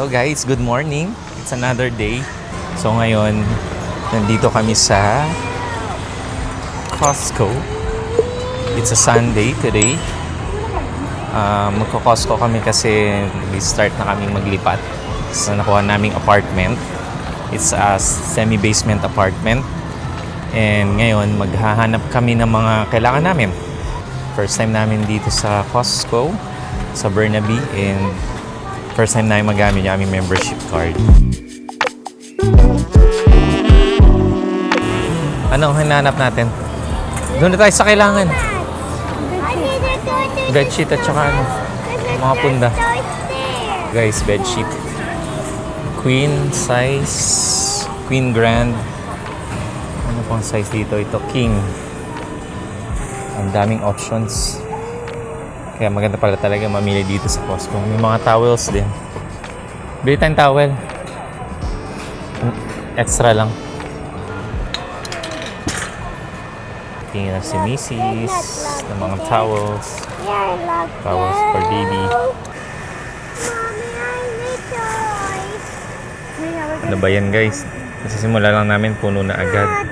Hello guys, good morning. It's another day. So ngayon, nandito kami sa Costco. It's a Sunday today. Uh, Magko-Costco kami kasi we-start na kaming maglipat sa nakuha naming apartment. It's a semi-basement apartment. And ngayon, maghahanap kami ng mga kailangan namin. First time namin dito sa Costco, sa Burnaby, and first time namin magamit yung aming membership card. Ano ang hinanap natin? Doon na tayo sa kailangan. Bedsheet at saka ano, mga punda. Guys, bedsheet. Queen size, queen grand. Ano pang size dito? Ito, king. Ang daming options. Kaya maganda pala talaga mamili dito sa Costco. May mga towels din. Bili tayong towel. Extra lang. Tingin na si Mrs. ng mga towels. Towels for baby. Ano ba yan guys? Kasi simula lang namin puno na agad.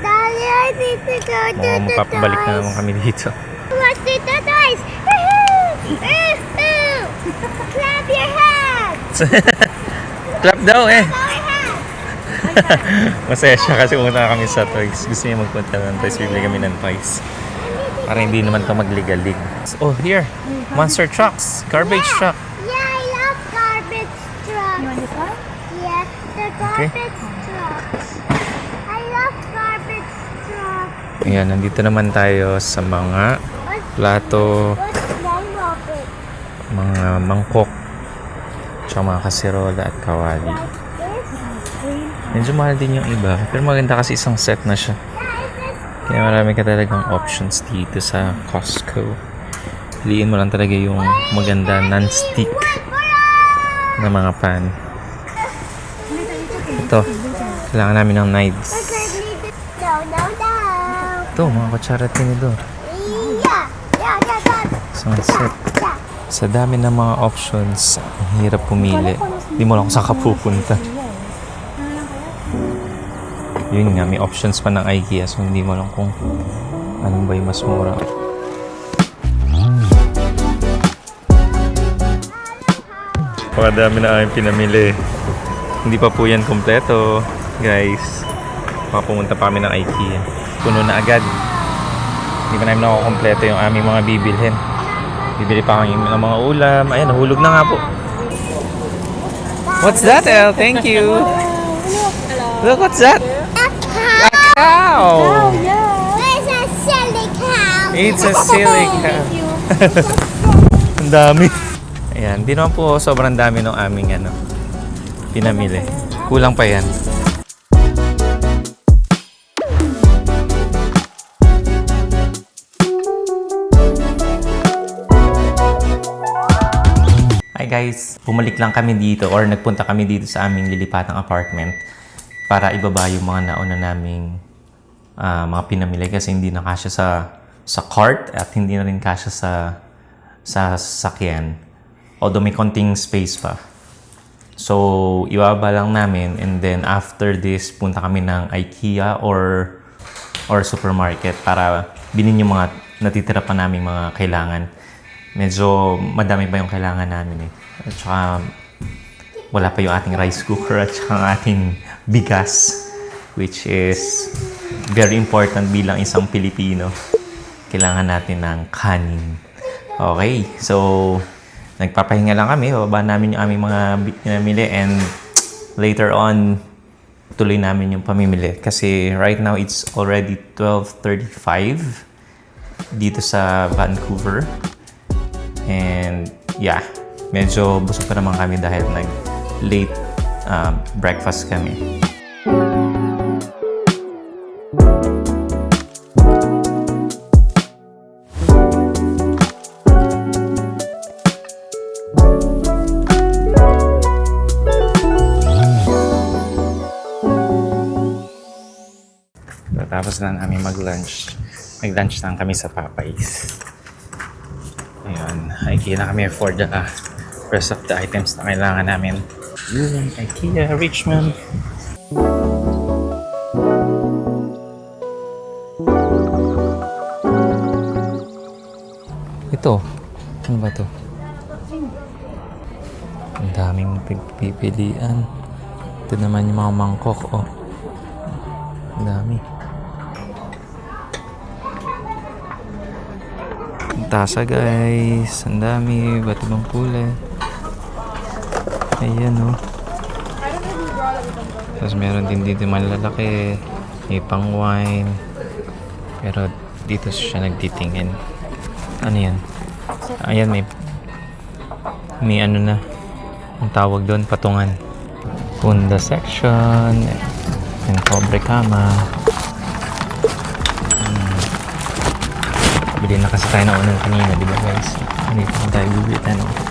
The mapapabalik na naman kami dito. Let's see the toys. Woohoo! Clap your hands. Clap daw eh! Masaya siya kasi pumunta kami sa toys. Gusto niya magpunta ng toys. Bibili kami ng toys. Para hindi naman to magligalig. Oh, here. Monster trucks. Garbage truck. Yeah, I love garbage trucks. You want this one? Yeah, the Okay. garbage trucks. I love garbage trucks. Ayan, nandito naman tayo sa mga plato, what's? Mga mangkok, tsaka mga kaserola at kawali. Medyo mahal din yung iba. Pero maganda kasi isang set na siya. Kaya marami ka talagang options dito sa Costco. Piliin mo lang talaga yung maganda non-stick na mga pan. Ito, kailangan namin ng knives. Ito, mga kutsara tinidor. Isang set. Sa dami ng mga options, ang hirap pumili. Hindi mo lang kung saan ka pupunta. Yun nga, may options pa ng IKEA so hindi mo lang kung anong ba yung mas mura. Pakadami na aming pinamili. Hindi pa po yan kompleto, guys. Baka pumunta pa kami ng IKEA. Puno na agad. Hindi pa namin nakukompleto yung aming mga bibilhin. Bibili pa kami ng mga ulam. Ayan, nahulog na nga po. What's that, El? Thank you. Look, what's that? A cow. It's a silly cow. It's a silly cow. Ang dami. Ayan, di naman po sobrang dami ng aming ano, pinamili. Kulang pa yan. Guys, bumalik lang kami dito or nagpunta kami dito sa aming lilipatang apartment para ibaba yung mga nauna naming ah, mga pinamili kasi hindi na kasya sa sa cart at hindi na rin kasya sa sa sasakyan. Although may konting space pa. So, ibaba lang namin and then after this, punta kami ng IKEA or or supermarket para bilhin yung mga natitira pa naming mga kailangan. Medyo madami pa yung kailangan namin eh. At saka wala pa yung ating rice cooker at saka ang ating bigas which is very important bilang isang Pilipino. Kailangan natin ng kanin. Okay, so nagpapahinga lang kami. Bababa namin yung aming mga pinamili and later on tuloy namin yung pamimili. Kasi right now it's already 12.35 dito sa Vancouver. And yeah, medyo busog pa naman kami dahil nag late uh, breakfast kami. Tapos na namin mag-lunch. Mag-lunch lang kami sa Popeyes. Ayun, IKEA na kami for the uh, rest of the items na kailangan namin. Yun, IKEA Richmond. Ito. Ano ba to? Ang daming pipilian. Ito naman yung mga mangkok, oh. Ang dami. Tasa, guys. Ang dami. Ba't ibang kulay? Ayan, oh. Tapos meron din dito malalaki. May pang wine. Pero dito siya nagtitingin. Ano yan? Ayan, may may ano na ang tawag doon, patungan. Punda section. Yung pobre kama. Bili na kasi tayo na unang kanina, di ba guys? Dito na tayo tayo ng